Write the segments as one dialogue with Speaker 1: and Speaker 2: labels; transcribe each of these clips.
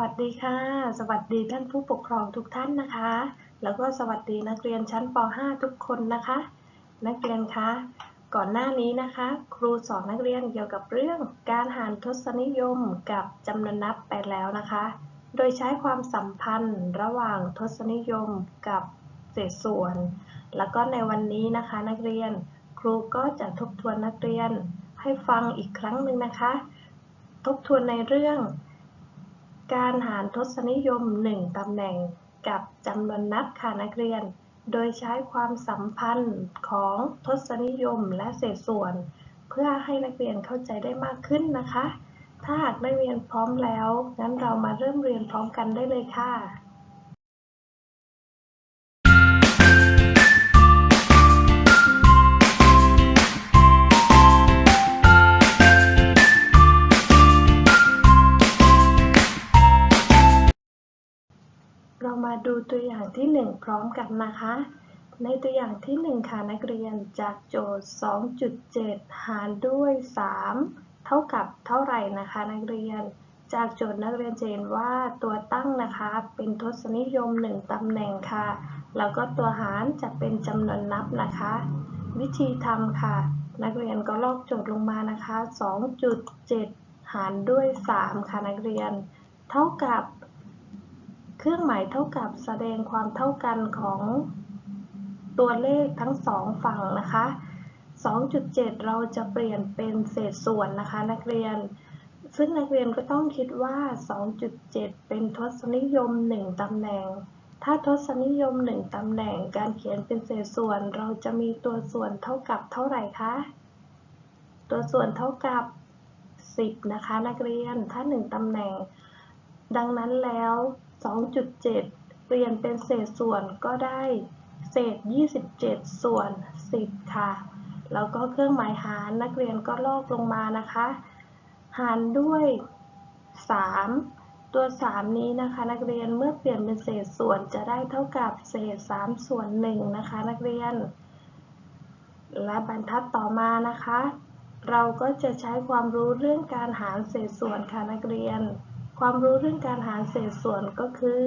Speaker 1: วัสดีค่ะ สวัสดีท่านผู้ปกครองทุกท่านนะคะ แล้วก็สวัสดีนักเรียนชั้นป .5 ทุกคนนะคะ นักเรียนคะ ก่อนหน้านี้นะคะ ครูสอนนักเรียนเกี่ยวกับเรื่องการหารทศนิยมกับจำนวนนับไปแล้วนะคะ โดยใช้ความสัมพันธ์ระหว่างทศนิยมกับเศษส่วน แล้วก็ในวันนี้นะคะ นักเรียน ครูก็จะทบทวนนักเรียนให้ฟังอีกครั้งหนึ่งนะคะ ทบทวนในเรื่อง การหารทศนิยม 1 ตำแหน่งกับจำนวนนับค่ะนักเรียน โดยใช้ความสัมพันธ์ของทศนิยมและเศษส่วน เพื่อให้นักเรียนเข้าใจได้มากขึ้นนะคะ ถ้าหากนักเรียนพร้อมแล้ว งั้นเรามาเริ่มเรียนพร้อมกันได้เลยค่ะ ดูตัวอย่างที่ 1 พร้อมกันนะคะ ในตัวอย่างที่ 1 ค่ะนักเรียนจากโจทย์ 2.7 หารด้วย 3 เท่ากับเท่าไหร่นะคะ นักเรียน จากโจทย์นักเรียนจะเห็นว่าตัวตั้งนะคะ เป็นทศนิยม 1 ตำแหน่งค่ะ แล้วก็ตัวหารจะเป็นจำนวนนับนะคะ วิธีทำค่ะ นักเรียนก็ลอกโจทย์ลงมานะคะ 2.7 หารด้วย 3 ค่ะนักเรียน เท่ากับ เครื่องหมายเท่ากับแสดงความเท่ากันของตัวเลขทั้งสองฝั่งนะคะ 2.7 เราจะเปลี่ยนเป็นเศษส่วนนะคะ นักเรียน ซึ่งนักเรียนก็ต้องคิดว่า 2.7 เป็นทศนิยม 1 ตำแหน่ง ถ้าทศนิยม 1 ตำแหน่ง การเขียนเป็นเศษส่วน เราจะมีตัวส่วนเท่ากับเท่าไหร่คะ ตัวส่วนเท่ากับ 10 นะคะ นักเรียน ถ้า 1 ตำแหน่ง ดังนั้นแล้ว 2.7 เปลี่ยนเป็นเศษส่วนก็ได้เศษ 27 ส่วน 10 ค่ะ แล้วก็เครื่องหมายหารนักเรียนก็ลอกลงมานะคะ หารด้วย 3 ตัว 3 นี้นะคะ นักเรียนเมื่อเปลี่ยนเป็นเศษส่วนจะได้เท่ากับเศษ 3 ส่วน 1 นะคะ นักเรียน และบรรทัดต่อมานะคะ เราก็จะใช้ความรู้เรื่องการหารเศษส่วนค่ะนักเรียน ความรู้เรื่องการหารเศษส่วนก็คือ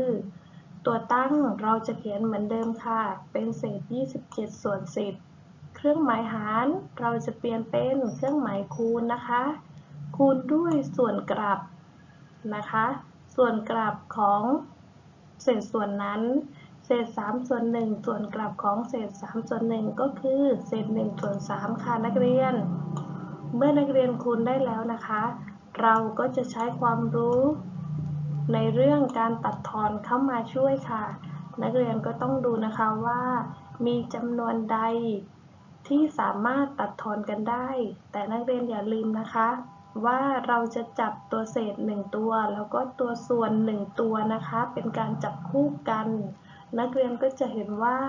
Speaker 1: ตัวตั้งเราจะเขียนเหมือนเดิมค่ะ เป็นเศษ 27 ส่วน 10 เครื่องหมายหารเราจะเปลี่ยนเป็นเครื่องหมายคูณนะคะ คูณด้วยส่วนกลับนะคะ ส่วนกลับของเศษส่วนนั้น เศษ 3 ส่วน 1 ส่วนกลับของเศษ 3 ส่วน 1 ก็คือ เศษ 1 ส่วน 3 ค่ะนักเรียน เมื่อนักเรียนคูณได้แล้วนะคะ เราก็จะใช้ความรู้ในเรื่องการตัดทอนเข้ามาช่วยค่ะ นักเรียนก็ต้องดูนะคะว่า มีจำนวนใดที่สามารถตัดทอนกันได้ แต่นักเรียนอย่าลืมนะคะ ว่าเราจะจับตัวเศษ 1 ตัว แล้วก็ตัวส่วน 1 ตัวนะคะ เป็นการจับคู่กัน นักเรียนก็จะเห็นว่า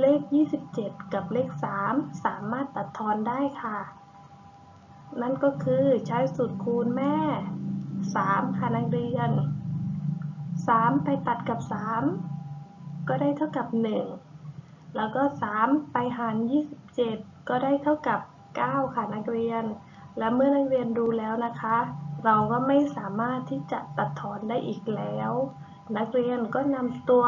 Speaker 1: เลข 27 กับเลข 3 สามารถตัดทอนได้ค่ะ นั่นก็คือใช้สูตรคูณแม่ 3 ค่ะนักเรียน 3 ไปตัดกับ 3 ก็ได้เท่ากับ 1 แล้วก็ 3 ไปหาร 27 ก็ได้เท่ากับ 9 ค่ะนักเรียน และเมื่อนักเรียนดูแล้วนะคะ เราก็ไม่สามารถที่จะตัดถอนได้อีกแล้ว นักเรียนก็นำตัว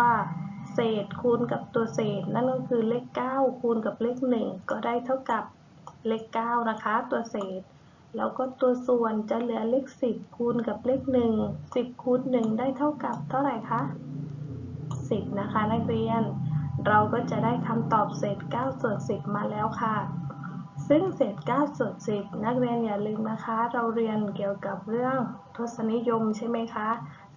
Speaker 1: เศษคูณกับตัวเศษ นั่นก็คือเลข 9 คูณกับเลข 1 ก็ได้เท่ากับเลข 9 นะคะ ตัวเศษ แล้วก็ตัวส่วนจะเหลือเลข 10 คูณกับเลข 1 10 คูณ 1 ได้เท่ากับเท่าไหร่คะ 10 นะคะ นักเรียน เราก็จะได้คำตอบเศษ9ส่วน10 มาแล้วค่ะ ซึ่งเศษ9ส่วน10 นักเรียนอย่าลืมนะคะ เราเรียนเกี่ยวกับเรื่องทศนิยมใช่ไหมคะ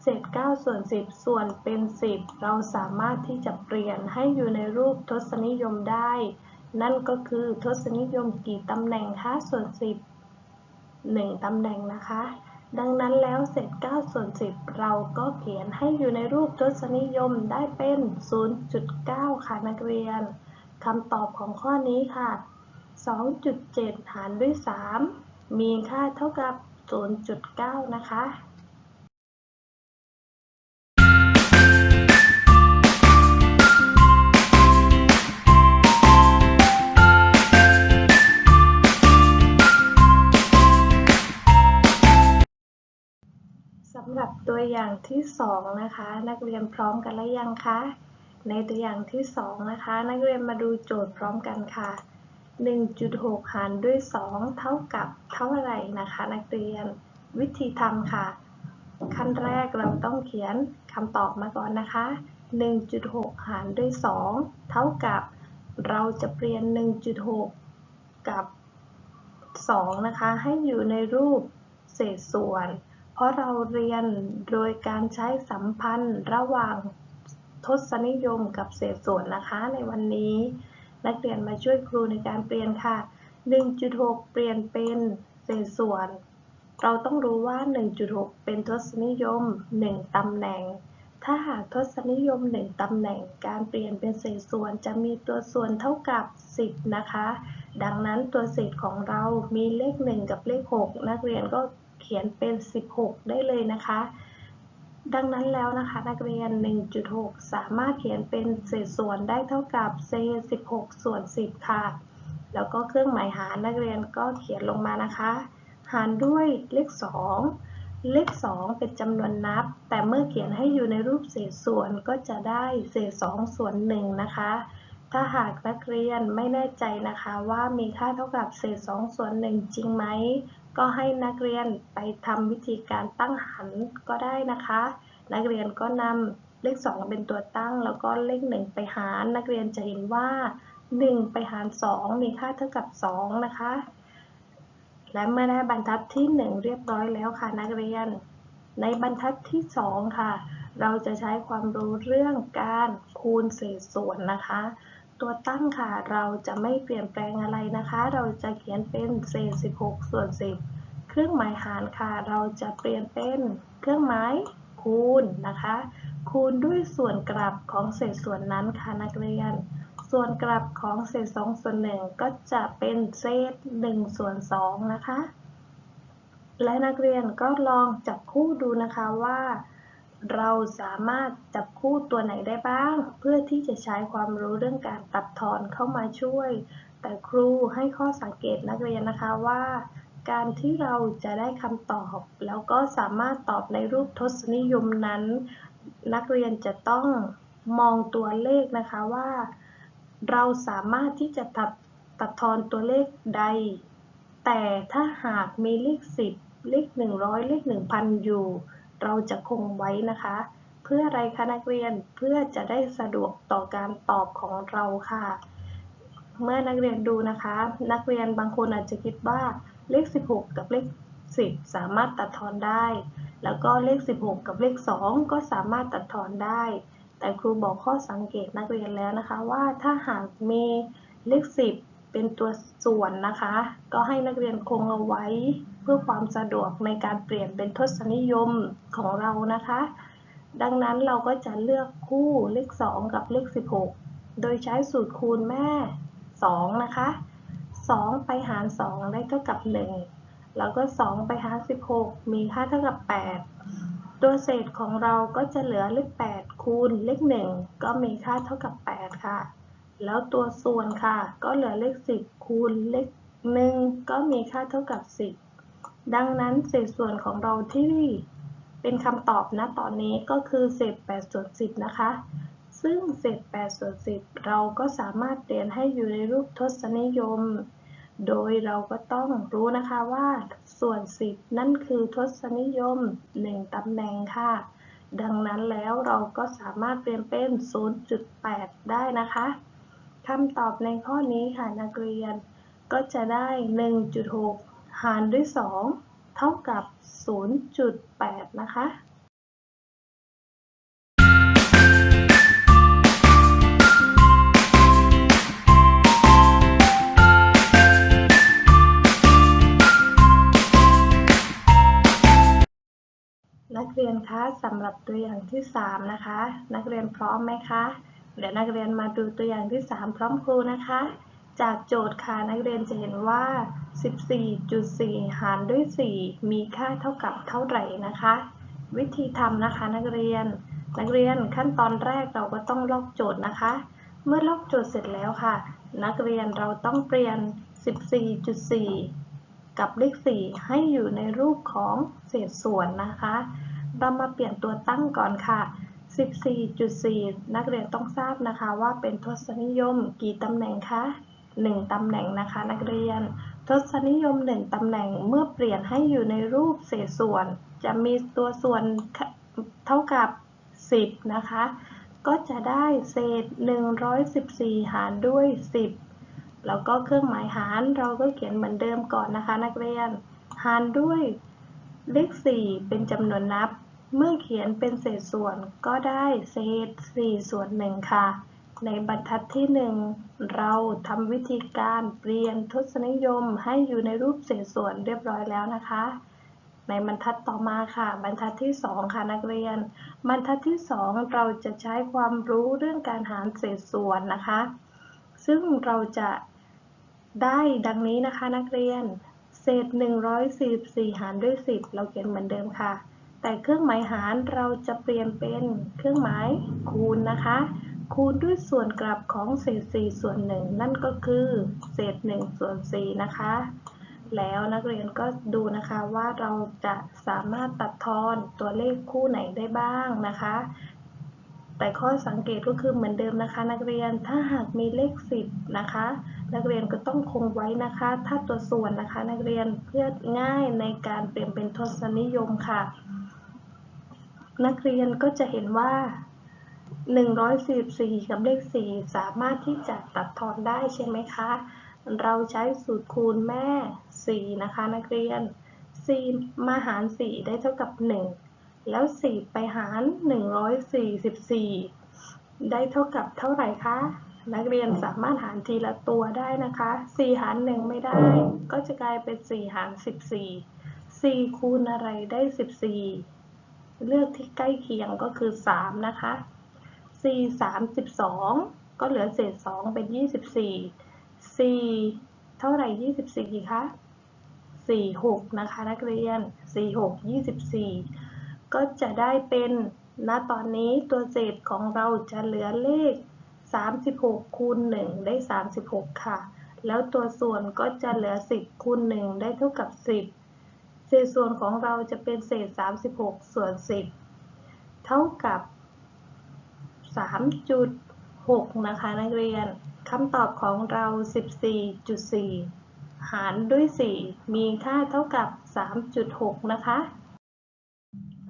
Speaker 1: เศษ9ส่วน10 ส่วนเป็น 10 เราสามารถที่จะเปลี่ยนให้อยู่ในรูปทศนิยมได้ นั่นก็คือทศนิยมกี่ตำแหน่งคะส่วน10 1 ตำแหน่งนะคะ ดังนั้นแล้วเศษ9ส่วน10 เราก็เขียนให้อยู่ในรูปทศนิยมได้เป็น 0.9 ค่ะนักเรียนคำตอบของข้อนี้ค่ะ 2.7 หารด้วย 3 มีค่าเท่ากับ 0.9 นะคะำหรับตัวอย่างที่สองนะคะ นักเรียนพร้อมกันแล้วยังคะ ในตัวอย่างที่สองนะคะ นักเรียนมาดูโจทย์พร้อมกันค่ะ 1.6 หารด้วย 2 เท่ากับเท่าไหร่นะคะ นักเรียนวิธีทำค่ะ ขั้นแรกเราต้องเขียนคำตอบมาก่อนนะคะ 1.6 หารด้วย 2 เท่ากับ เราจะเปลี่ยน 1.6 กับ 2 นะคะ ให้อยู่ในรูปเศษส่วน เพราะเราเรียนโดยการใช้สัมพันธ์ระหว่างทศนิยมกับเศษส่วนนะคะในวันนี้ นักเรียนมาช่วยครูในการเปลี่ยนค่ะ 1.6 เปลี่ยนเป็นเศษส่วน เราต้องรู้ว่า 1.6 เป็นทศนิยม 1ตำแหน่ง ถ้าหากทศนิยม 1ตำแหน่ง การเปลี่ยนเป็นเศษส่วนจะมีตัวส่วนเท่ากับ 10 นะคะ ดังนั้นตัวเศษของเรามีเลข 1 กับเลข 6 นักเรียนก็ เขียนเป็น 16 ได้เลยนะคะ ดังนั้นแล้วนะคะ นักเรียน 1.6 สามารถเขียนเป็นเศษส่วนได้เท่ากับเศษ 16 ส่วน 10 ค่ะ แล้วก็เครื่องหมายหารนักเรียนก็เขียนลงมานะคะ หารด้วยเลข 2 เลข 2 เป็นจำนวนนับ แต่เมื่อเขียนให้อยู่ในรูปเศษส่วนก็จะได้เศษ 2 ส่วน 1 นะคะถ้าหากนักเรียนไม่แน่ใจนะคะว่ามีค่าเท่ากับเศษ2ส่วน1จริงไหม ก็ให้นักเรียนไปทำวิธีการตั้งหันก็ได้นะคะ นักเรียนก็นำเลข 2 เป็นตัวตั้ง แล้วก็เลข 1 ไปหาร นักเรียนจะเห็นว่า 1 ไปหาร 2 มีค่าเท่ากับ 2 นะคะ และเมื่อได้บรรทัดที่ 1 เรียบร้อยแล้วค่ะนักเรียน ในบรรทัดที่ 2 ค่ะ เราจะใช้ความรู้เรื่องการคูณเศษส่วนนะคะ ตัวตั้งค่ะ เราจะไม่เปลี่ยนแปลงอะไรนะคะ เราจะเขียนเป็นเศษ 16 ส่วน 10 เครื่องหมายหารค่ะ เราจะเปลี่ยนเป็นเครื่องหมายคูณนะคะ คูณด้วยส่วนกลับของเศษส่วนนั้นค่ะนักเรียน ส่วนกลับของเศษ 2 ส่วน 1 ก็จะเป็นเศษ 1 ส่วน 2 นะคะ และนักเรียนก็ลองจับคู่ดูนะคะว่า เราสามารถจับคู่ตัวไหนได้บ้าง เพื่อที่จะใช้ความรู้เรื่องการตัดทอนเข้ามาช่วย แต่ครูให้ข้อสังเกตนักเรียนนะคะว่า การที่เราจะได้คำตอบ แล้วก็สามารถตอบในรูปทศนิยมนั้น นักเรียนจะต้องมองตัวเลขนะคะว่า เราสามารถที่จะตัดตัดทอนตัวเลขใด แต่ถ้าหากมีเลข 10 เลข 100 เลข 1,000 อยู่ เราจะคงไว้นะคะ เพื่ออะไรคะนักเรียนเพื่อจะได้สะดวกต่อการตอบของเราค่ะ เมื่อนักเรียนดูนะคะ นักเรียนบางคนอาจจะคิดว่าเลข 16 กับเลข 10 สามารถตัดทอนได้ แล้วก็เลข 16 กับเลข 2 ก็สามารถตัดทอนได้ แต่ครูบอกข้อสังเกตนักเรียนแล้วนะคะว่าถ้าหากมีเลข 10 เป็นตัวส่วนนะคะ ก็ให้นักเรียนคงเอาไว้ เพื่อความสะดวกในการเปลี่ยนเป็นทศนิยมของเรานะคะ ดังนั้นเราก็จะเลือกคู่เลข 2 กับเลข 16 โดยใช้สูตรคูณแม่ 2 นะคะ 2 ไปหาร 2 ได้เท่ากับ 1 แล้วก็ 2 ไปหาร 16 มีค่าเท่ากับ 8 ตัวเศษของเราก็จะเหลือเลข 8 คูณเลข 1 ก็มีค่าเท่ากับ 8 ค่ะ แล้วตัวส่วนค่ะ ก็เหลือเลข 10 คูณเลข 1 ก็มีค่าเท่ากับ 10 ดังนั้นเศษส่วนของเราที่เป็นคำตอบนะตอนนี้ก็คือเศษ8ส่วน10 นะคะ ซึ่งเศษ8ส่วน10 เราก็สามารถเปลี่ยนให้อยู่ในรูปทศนิยม โดยเราก็ต้องรู้นะคะว่าส่วน 10 นั่นคือทศนิยม 1ตำแหน่งค่ะ ดังนั้นแล้วเราก็สามารถเปลี่ยนเป็น 0.8 ได้นะคะ คำตอบในข้อนี้ค่ะนักเรียน ก็จะได้ 1.6 หารด้วย 2 เท่ากับ 0.8 นะคะนักเรียนคะสำหรับตัวอย่างที่ 3 นะคะ นักเรียนพร้อมไหมคะ เดี๋ยวนักเรียนมาดูตัวอย่างที่ 3 พร้อมครูนะคะ จากโจทย์ค่ะนักเรียนจะเห็นว่า 14.4 หารด้วย 4 มีค่าเท่ากับเท่าไหร่นะคะ วิธีทำนะคะนักเรียน นักเรียนขั้นตอนแรกเราก็ต้องลอกโจทย์นะคะ เมื่อลอกโจทย์เสร็จแล้วค่ะ นักเรียนเราต้องเปลี่ยน 14.4 กับเลข 4 ให้อยู่ในรูปของเศษส่วนนะคะ เรามาเปลี่ยนตัวตั้งก่อนค่ะ 14.4 นักเรียนต้องทราบนะคะว่าเป็นทศนิยมกี่ตำแหน่งคะ 1ตำแหน่งนะคะนักเรียน ทศนิยม 1ตำแหน่งเมื่อเปลี่ยนให้อยู่ในรูปเศษส่วน จะมีตัวส่วนเท่ากับ 10 นะคะ ก็จะได้เศษ 114 หารด้วย 10 แล้วก็เครื่องหมายหารเราก็เขียนเหมือนเดิมก่อนนะคะ นักเรียน หารด้วยเลข 4 เป็นจำนวนนับ เมื่อเขียนเป็นเศษส่วนก็ได้เศษ4ส่วน1ค่ะ ในบรรทัดที่ 1 เราทำวิธีการเปลี่ยนทศนิยมให้อยู่ในรูปเศษส่วนเรียบร้อยแล้วนะคะ ในบรรทัดต่อมาค่ะ บรรทัดที่ 2 ค่ะนักเรียน บรรทัดที่ 2 เราจะใช้ความรู้เรื่องการหารเศษส่วนนะคะ ซึ่งเราจะได้ดังนี้นะคะนักเรียน เศษ 144 หารด้วย 10 เราเขียนเหมือนเดิมค่ะ แต่เครื่องหมายหารเราจะเปลี่ยนเป็นเครื่องหมายคูณนะคะ คูณด้วยส่วนกลับของเศษ4ส่วน1นั่นก็คือเศษ1ส่วน4นะคะ แล้วนักเรียนก็ดูนะคะว่าเราจะสามารถตัดทอนตัวเลขคู่ไหนได้บ้างนะคะ แต่ข้อสังเกตก็คือเหมือนเดิมนะคะ นักเรียนถ้าหากมีเลข 10 นะคะนักเรียนก็ต้องคงไว้นะคะ ถ้าตัวส่วนนะคะ นักเรียนเพื่อง่ายในการเปลี่ยนเป็นทศนิยมค่ะ นักเรียนก็จะเห็นว่า 144 กับเลข 4 สามารถที่จะตัดทอนได้ใช่ไหมคะ เราใช้สูตรคูณแม่ 4 นะคะนักเรียน 4 มาหาร 4 ได้เท่ากับ 1 แล้ว 4 ไปหาร 144 ได้เท่ากับเท่าไหร่คะ นักเรียนสามารถหารทีละตัวได้นะคะ 4 หาร 1 ไม่ได้ ก็จะกลายเป็น 4 หาร 14 4 คูณอะไรได้ 14 เลือกที่ใกล้เคียงก็คือ 3 นะคะ4 32ก็เหลือเศษ 2 เป็น 24 4เท่าไหร่ 24คะ4 6 นะคะ นักเรียน 4 6 24 ก็จะได้เป็นณตอนนี้ตัวเศษของเราจะเหลือเลข 36 คูณ 1 ได้ 36 ค่ะ แล้วตัวส่วนก็จะเหลือ 10 คูณ 1 ได้เท่ากับ 10 ศษส่วนของเราจะเป็นเศษ 36 ส่วน 10 เท่ากับ 3.6 นะคะนักเรียนคำตอบของเรา 14.4 หารด้วย 4 มีค่าเท่ากับ 3.6 นะคะ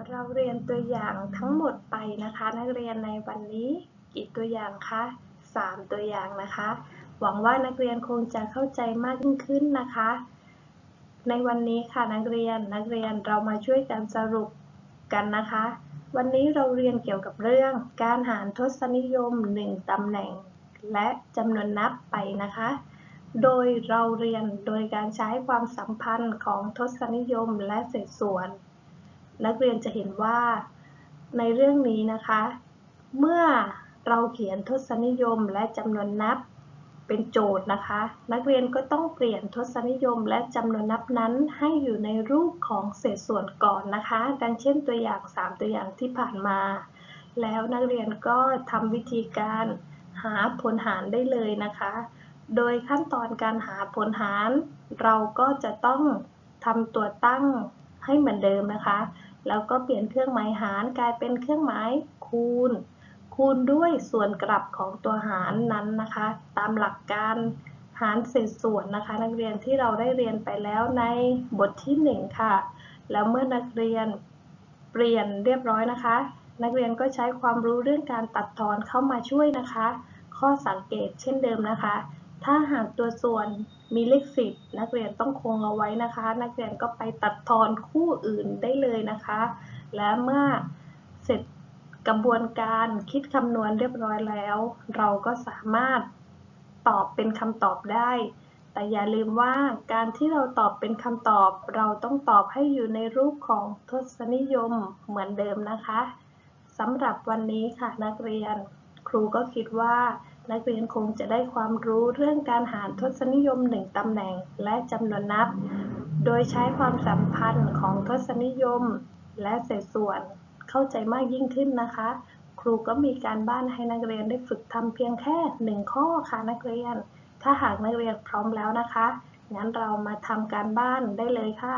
Speaker 1: เราเรียนตัวอย่างทั้งหมดไปนะคะ นักเรียนในวันนี้กี่ตัวอย่างคะ 3 ตัวอย่างนะคะ หวังว่านักเรียนคงจะเข้าใจมากยิ่งขึ้นนะคะ ในวันนี้ค่ะนักเรียนนักเรียนเรามาช่วยกันสรุปกันนะคะ วันนี้เราเรียนเกี่ยวกับเรื่องการหารทศนิยม 1 ตำแหน่ง และจำนวนนับไปนะคะ โดยเราเรียนโดยการใช้ความสัมพันธ์ของทศนิยมและเศษส่วน นักเรียนจะเห็นว่าในเรื่องนี้นะคะ เมื่อเราเขียนทศนิยมและจำนวนนับ เป็นโจทย์นะคะ นักเรียนก็ต้องเปลี่ยนทศนิยมและจำนวนนับนั้นให้อยู่ในรูปของเศษส่วนก่อนนะคะ ดังเช่นตัวอย่าง 3 ตัวอย่างที่ผ่านมา แล้วนักเรียนก็ทำวิธีการหาผลหารได้เลยนะคะ โดยขั้นตอนการหาผลหาร เราก็จะต้องทำตัวตั้งให้เหมือนเดิมนะคะ แล้วก็เปลี่ยนเครื่องหมายหารกลายเป็นเครื่องหมายคูณ คูณด้วยส่วนกลับของตัวหารนั้นนะคะ ตามหลักการหารเศษส่วนนะคะ นักเรียนที่เราได้เรียนไปแล้วในบทที่ 1 ค่ะ แล้วเมื่อนักเรียนเปลี่ยนเรียบร้อยนะคะ นักเรียนก็ใช้ความรู้เรื่องการตัดทอนเข้ามาช่วยนะคะ ข้อสังเกตเช่นเดิมนะคะ ถ้าหากตัวส่วนมีเลขสิบนักเรียนต้องคงเอาไว้นะคะ นักเรียนก็ไปตัดทอนคู่อื่นได้เลยนะคะ และเมื่อเสร็จ กระบวนการคิดคำนวณเรียบร้อยแล้ว เราก็สามารถตอบเป็นคำตอบได้ แต่อย่าลืมว่าการที่เราตอบเป็นคำตอบ เราต้องตอบให้อยู่ในรูปของทศนิยมเหมือนเดิมนะคะสำหรับวันนี้ค่ะนักเรียน ครูก็คิดว่านักเรียนคงจะได้ความรู้เรื่องการหารทศนิยม1ตำแหน่งและจำนวนนับ โดยใช้ความสัมพันธ์ของทศนิยมและเศษส่วน เข้าใจมากยิ่งขึ้นนะคะ ครูก็มีการบ้านให้นักเรียนได้ฝึกทำเพียงแค่1ข้อค่ะนักเรียน ถ้าหากนักเรียนพร้อมแล้วนะคะ งั้นเรามาทำการบ้านได้เลยค่ะ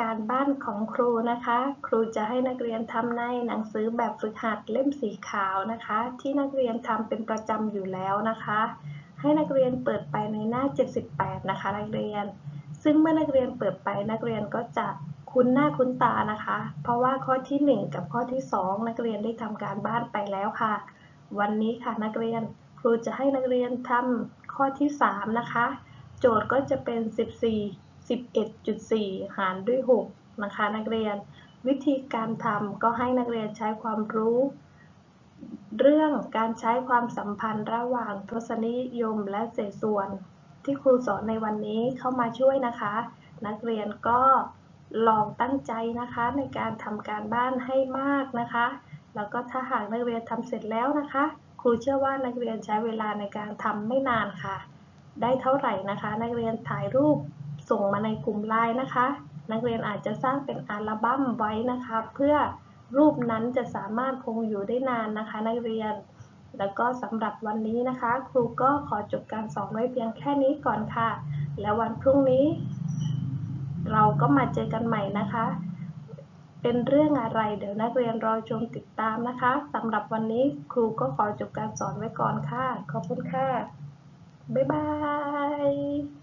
Speaker 1: การบ้านของครูนะคะ ครูจะให้นักเรียนทำในหนังสือแบบฝึกหัดเล่มสีขาวนะคะ ที่นักเรียนทำเป็นประจำอยู่แล้วนะคะ ให้นักเรียนเปิดไปในหน้า 78 นะคะ นักเรียน ซึ่งเมื่อนักเรียนเปิดไปนักเรียนก็จะคุ้นหน้าคุ้นตานะคะ เพราะว่าข้อที่ 1 กับข้อที่ 2 นักเรียนได้ทำการบ้านไปแล้วค่ะ วันนี้ค่ะนักเรียนครูจะให้นักเรียนทำข้อที่ 3 นะคะ โจทย์ก็จะเป็น 14 11.4 หารด้วย 6 นะคะนักเรียน วิธีการทำก็ให้นักเรียนใช้ความรู้ เรื่องการใช้ความสัมพันธ์ระหว่างทศนิยมและเศษส่วน ที่ครูสอนในวันนี้เข้ามาช่วยนะคะ นักเรียนก็ลองตั้งใจนะคะในการทำการบ้านให้มากนะคะ แล้วก็ถ้าหากนักเรียนทำเสร็จแล้วนะคะ ครูเชื่อว่านักเรียนใช้เวลาในการทำไม่นานค่ะ ได้เท่าไหร่นะคะ นักเรียนถ่ายรูป ส่งมาในกลุ่มไลน์นะคะ นักเรียนอาจจะสร้างเป็นอัลบั้มไว้นะคะ เพื่อรูปนั้นจะสามารถคงอยู่ได้นานนะคะ นักเรียน แล้วก็สำหรับวันนี้นะคะ ครูก็ขอจบการสอนไว้เพียงแค่นี้ก่อนค่ะ แล้ววันพรุ่งนี้ เราก็มาเจอกันใหม่นะคะ เป็นเรื่องอะไรเดี๋ยวนักเรียนรอชมติดตามนะคะสำหรับวันนี้ครูก็ขอจบการสอนไว้ก่อนค่ะ ขอบคุณค่ะ บ๊ายบาย